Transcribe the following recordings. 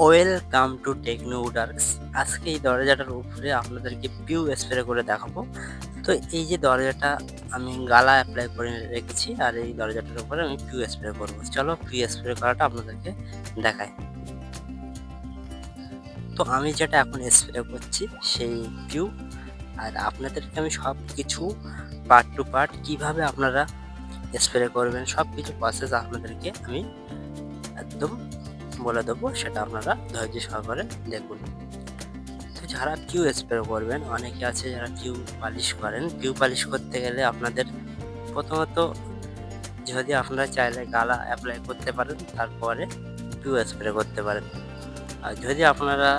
Welcome to techno উডার্কস আজকে এই দরজাটার উপরে আপনাদেরকে পিউ স্প্রে করে দেখাবো। তো এই যে দরজাটা আমি গালা অ্যাপ্লাই করে রেখেছি, আর এই দরজাটার উপরে আমি পিউ স্প্রে করব। চলো পিউ স্প্রে করাটা আপনাদেরকে দেখায় তো আমি যেটা এখন স্প্রে করছি, সেই পিউ আর আপনাদেরকে আমি সব কিছু পার্ট টু পার্ট কীভাবে আপনারা স্প্রে করবেন সব কিছু প্রসেস আপনাদেরকে আমি একদম বলে দেবো, সেটা আপনারা ধৈর্য সহকারে দেখুন। তো যারা পিউ স্প্রে করবেন, অনেকে আছে যারা পিউ পালিশ করেন। পিউ পালিশ করতে গেলে আপনাদের প্রথমত যদি আপনারা চাইলে গালা অ্যাপ্লাই করতে পারেন, তারপরে পিউ স্প্রে করতে পারেন। আর যদি আপনারা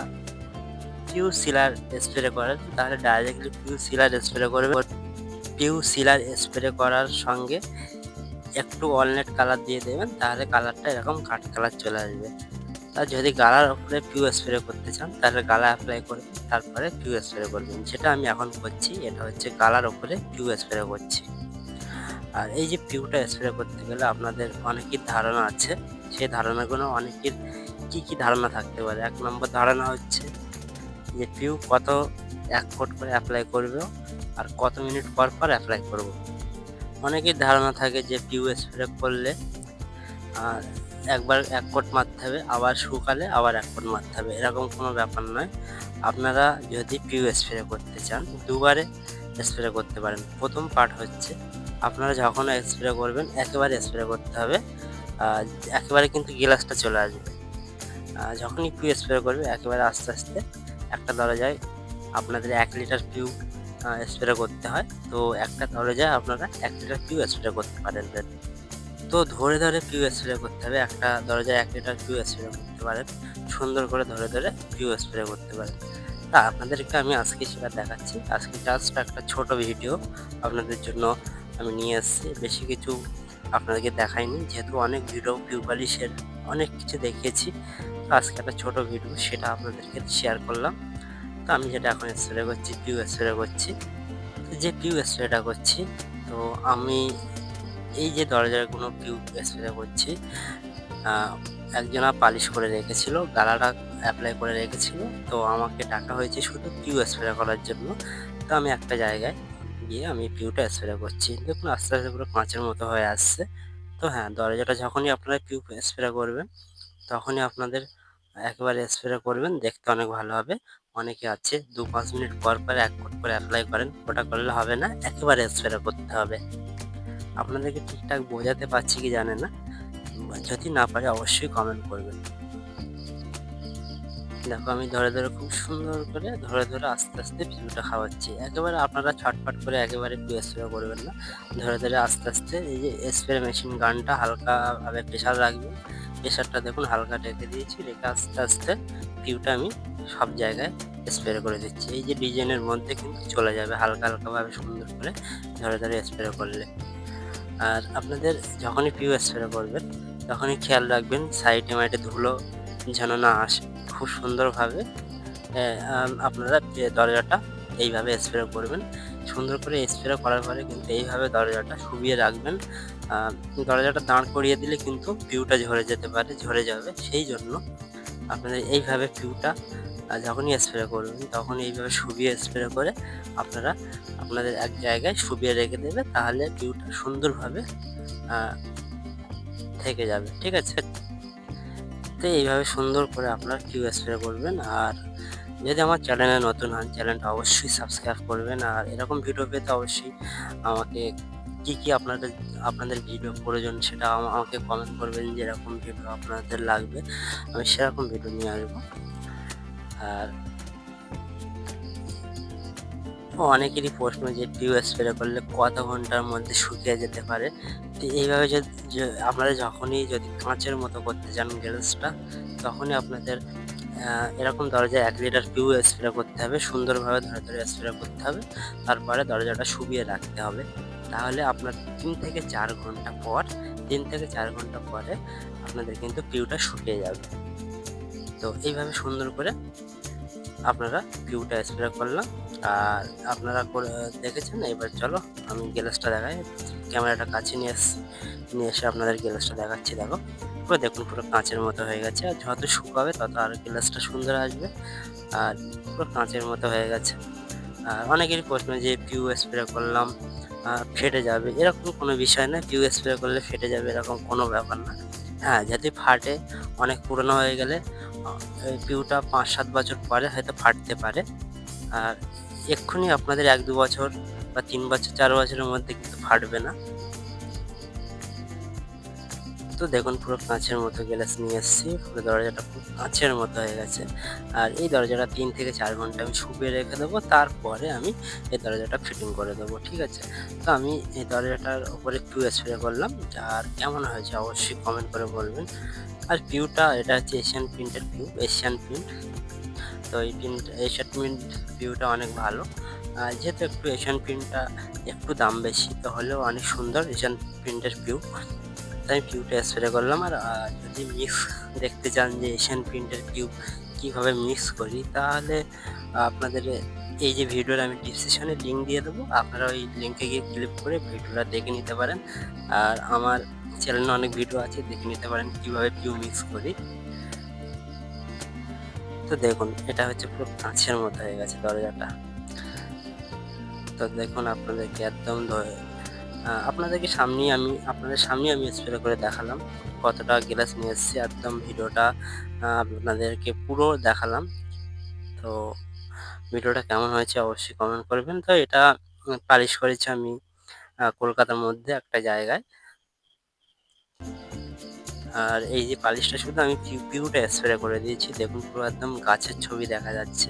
পিউ সিলার স্প্রে করেন, তাহলে ডাইরেক্টলি পিউ সিলার স্প্রে করবে পিউ সিলার স্প্রে করার সঙ্গে একটু অলনেট কালার দিয়ে দেবেন, তাহলে কালারটা এরকম কাঠ কালার চলে আসবে। আর যদি গালার উপরে পিউ স্প্রে করতে চান, তাহলে গালা অ্যাপ্লাই করবেন তারপরে পিউ স্প্রে করবেন। যেটা আমি এখন করছি, এটা হচ্ছে গালার উপরে পিউ স্প্রে করছি। আর এই যে পিউটা স্প্রে করতে গেলে আপনাদের অনেকের ধারণা আছে। সেই ধারণাগুলো অনেকের কি কি ধারণা থাকতে পারে? এক নম্বর ধারণা হচ্ছে যে পিউ কত এক ফুট করে অ্যাপ্লাই করবে আর কত মিনিট পর পর অ্যাপ্লাই করব। অনেকের ধারণা থাকে যে পিউ স্প্রে করলে আর একবার এক কোট মারতে হবে, আবার শুকালে আবার এক কোট মারতে হবে। এরকম কোনো ব্যাপার নয়। আপনারা যদি পিউ স্প্রে করতে চান, দুবারে স্প্রে করতে পারেন। প্রথম পার্ট হচ্ছে, আপনারা যখন স্প্রে করবেন, একেবারে স্প্রে করতে হবে একেবারে কিন্তু গিলাসটা চলে আসবে। যখনই পিউ স্প্রে করবে, একেবারে আস্তে আস্তে একটা দরজায় আপনাদের এক লিটার পিউ স্প্রে করতে হয়। তো একটা দরজায় আপনারা এক লিটার পিউ স্প্রে করতে পারেন। তো ধরে ধরে পিউ স্প্রে করতে হবে। একটা দরজায় এক লিটার পিউ স্প্রে করতে পারেন। সুন্দর করে ধরে ধরে পিউ স্প্রে করতে পারেন। তা আপনাদেরকে আমি আজকে সেটা দেখাচ্ছি। আজকে জাস্ট একটা ছোট ভিডিও আপনাদের জন্য আমি নিয়ে এসেছি। বেশি কিছু আপনাদেরকে দেখাইনি। যেহেতু অনেক ভিডিও পিউ পালিশের অনেক কিছু দেখিয়েছি, তো আজকে একটা ছোট ভিডিও সেটা আপনাদেরকে শেয়ার করলাম। তো আমি যেটা এখন স্প্রে করছি পিউ স্প্রে করছি। যে পিউ স্প্রেটা করছি, তো আমি এই যে দরজার কোনো পিউ স্প্রে করছি একজনা পালিশ করে রেখেছিল, গালাটা অ্যাপ্লাই করে রেখেছিল। তো আমাকে ডাকা হয়েছে শুধু পিউ স্প্রে করার জন্য। তো আমি একটা জায়গায় গিয়ে আমি পিউটা স্প্রে করছি। দেখুন, আস্তে আস্তে পুরো কাঁচের মতো হয়ে আসছে। তো হ্যাঁ দরজাটা যখনই আপনারা পিউ স্প্রে করবেন, তখনই আপনাদের একেবারে স্প্রে করবেন, দেখতে অনেক ভালো হবে। অনেকে আছে দু পাঁচ মিনিট পর পর এক ফুট করে অ্যাপ্লাই করেন, ওটা করলে হবে না, একেবারে স্প্রে করতে হবে। আপনাদেরকে ঠিকঠাক বোঝাতে পারছি কি জানেন না? যদি না পারে অবশ্যই কমেন্ট করবেন। দেখো আমি ধরে ধরে খুব সুন্দর করে ধরে ধরে আস্তে আস্তে ভিউটা খাওয়াচ্ছি। একেবারে আপনারা ছটফট করে একেবারে পিউ স্প্রে করবেন না। ধরে ধরে আস্তে আস্তে এই যে স্প্রে মেশিন গানটা হালকাভাবে প্রেশার রাখবেন। প্রেশারটা দেখুন হালকা রেখে দিয়েছি রেখে আস্তে আস্তে পিউটা আমি সব জায়গায় স্প্রে করে দিচ্ছি। এই যে ডিজাইনের মধ্যে কিন্তু চলে যাবে হালকা হালকাভাবে সুন্দর করে ধরে ধরে স্প্রে করলে। আর আপনাদের যখনই পিউ স্প্রে করবেন তখনই খেয়াল রাখবেন, সাইডে মাইডে ধুলো যেন না আসে। খুব সুন্দরভাবে আপনারা দরজাটা এইভাবে স্প্রে করবেন সুন্দর করে স্প্রে করার পরে কিন্তু এইভাবে দরজাটা শুবিয়ে রাখবেন। দরজাটা দাঁড় করিয়ে দিলে কিন্তু পিউটা ঝরে যেতে পারে, ঝরে যাবে। সেই জন্য আপনাদের এইভাবে পিউটা যখনই স্প্রে করবেন তখন এইভাবে শুবিয়ে স্প্রে করে আপনারা আপনাদের এক জায়গায় শুবিয়ে রেখে দেবে, তাহলে পিউটা সুন্দরভাবে থেকে যাবে, ঠিক আছে? তো এইভাবে সুন্দর করে আপনারা কিউ স্প্রে করবেন, আর যদি আমার চ্যানেলে নতুন হন চ্যানেলটা অবশ্যই সাবস্ক্রাইব করবেন, আর এরকম ভিডিও পেতে অবশ্যই আমাকে কী কী আপনাদের আপনাদের ভিডিও প্রয়োজন সেটা আমাকে কমেন্ট করবেন, যেরকম ভিডিও আপনাদের লাগবে, আমি সেরকম ভিডিও নিয়ে আসব। আর অনেকেরই প্রশ্ন যে পিউ স্প্রে করলে কত ঘণ্টার মধ্যে শুকিয়ে যেতে পারে? তো এইভাবে যদি আপনারা যখনই যদি কাঁচের মতো করতে চান গ্যাসটা, তখনই আপনাদের এরকম দরজায় এক লিটার পিউ স্প্রে করতে হবে, সুন্দরভাবে ধরে ধরে স্প্রে করতে হবে, তারপরে দরজাটা শুকিয়ে রাখতে হবে। তাহলে আপনার তিন থেকে চার ঘণ্টা পর, তিন থেকে চার ঘণ্টা পরে আপনাদের কিন্তু পিউটা শুকিয়ে যাবে। তো এইভাবে সুন্দর করে আপনারা পিউটা স্প্রে করলাম। আর আপনারা দেখেছেন? এবার চলো, আমি গ্যালাসটা দেখাই। ক্যামেরাটা কাছে নিয়ে নিয়ে এসে আপনাদের গ্যালাসটা দেখাচ্ছি, দেখো। পুরো দেখুন, পুরো কাঁচের মতো হয়ে গেছে। আর যত শুকাবে তত আর গ্লাসটা সুন্দর আসবে। আর পুরো কাঁচের মতো হয়ে গেছে। আর অনেকেরই প্রশ্ন যে পিউ স্প্রে করলাম ফেটে যাবে? এরকম কোনো বিষয় না। পিউ স্প্রে করলে ফেটে যাবে এরকম কোনো ব্যাপার না। হ্যাঁ যদি ফাটে, অনেক পুরনো হয়ে গেলে এই পিউটা পাঁচ সাত বছর পরে হয়তো ফাটতে পারে। আর এক্ষুনি আপনাদের এক দু বছর বা তিন বছর, চার বছরের মধ্যে কিন্তু ফাটবে না। তো দেখুন, পুরো কাঁচের মতো গ্লাস নিয়ে এসেছি। পুরো দরজাটা পুরো কাঁচের মতো হয়ে গেছে। আর এই দরজাটা তিন থেকে চার ঘণ্টা আমি শুকিয়ে রেখে দেবো। তারপরে আমি এই দরজাটা ফিটিং করে দেবো, ঠিক আছে? তো আমি এই দরজাটার উপরে পিউ স্প্রে করলাম। আর কেমন হয়েছে অবশ্যই কমেন্ট করে বলবেন। আর ভিউটা এটা হচ্ছে এশিয়ান প্রিন্টের ভিউ এশিয়ান প্রিন্ট তো এই প্রিন্ট এশিয়ান প্রিন্ট ভিউটা অনেক ভালো। আর যেহেতু একটু এশিয়ান প্রিন্টটা একটু দাম বেশি, তো হলেও অনেক সুন্দর এশিয়ান প্রিন্টের ভিউ তাই ভিউটা স্প্রে করলাম আর যদি মিক্স দেখতে চান যে এশিয়ান প্রিন্টের ভিউ কীভাবে মিক্স করি, তাহলে আপনাদের এই যে ভিডিওর আমি ডিসক্রিপশনে লিঙ্ক দিয়ে দেবো। আপনারা ওই লিঙ্কে গিয়ে ক্লিক করে ভিডিওটা দেখে নিতে পারেন। আর আমার চ্যানেলে অনেক ভিডিও আছে, দেখে নিতে পারেন কীভাবে পিউ মিক্স করি। তো দেখুন, এটা হচ্ছে পুরো কাঁচের মতো হয়ে গেছে দরজাটা। তো দেখুন, আপনাদেরকে একদম আপনাদেরকে সামনেই আমি, আপনাদের সামনেই আমি স্প্রে করে দেখালাম কতটা গ্লাস নিয়ে এসেছি, একদম ভিডিওটা আপনাদেরকে পুরো দেখালাম। তো ভিডিওটা কেমন হয়েছে অবশ্যই কমেন্ট করবেন। তো এটা পালিশ করেছি আমি কলকাতার মধ্যে একটা জায়গায়। আর এই যে পালিশটা শুধু আমি পিউ পিউটা স্প্রে করে দিয়েছি, দেখুন পুরো একদম গাছের ছবি দেখা যাচ্ছে।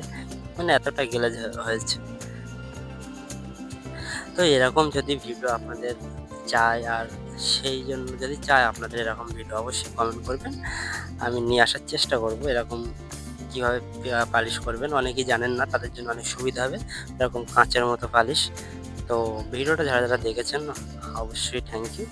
মানে এতটা গ্লাস হয়েছে। তো এরকম যদি ভিডিও আপনাদের চাই, আর সেই জন্য যদি চাই আপনাদের এরকম ভিডিও অবশ্যই কমেন্ট করবেন। আমি নিয়ে আসার চেষ্টা করব এরকম কীভাবে পালিশ করবেন। অনেকেই জানেন না, তাদের জন্য অনেক সুবিধা হবে। এরকম কাঁচের মতো পালিশ। তো ভিডিওটা যারা যারা দেখেছেন, অবশ্যই থ্যাংক ইউ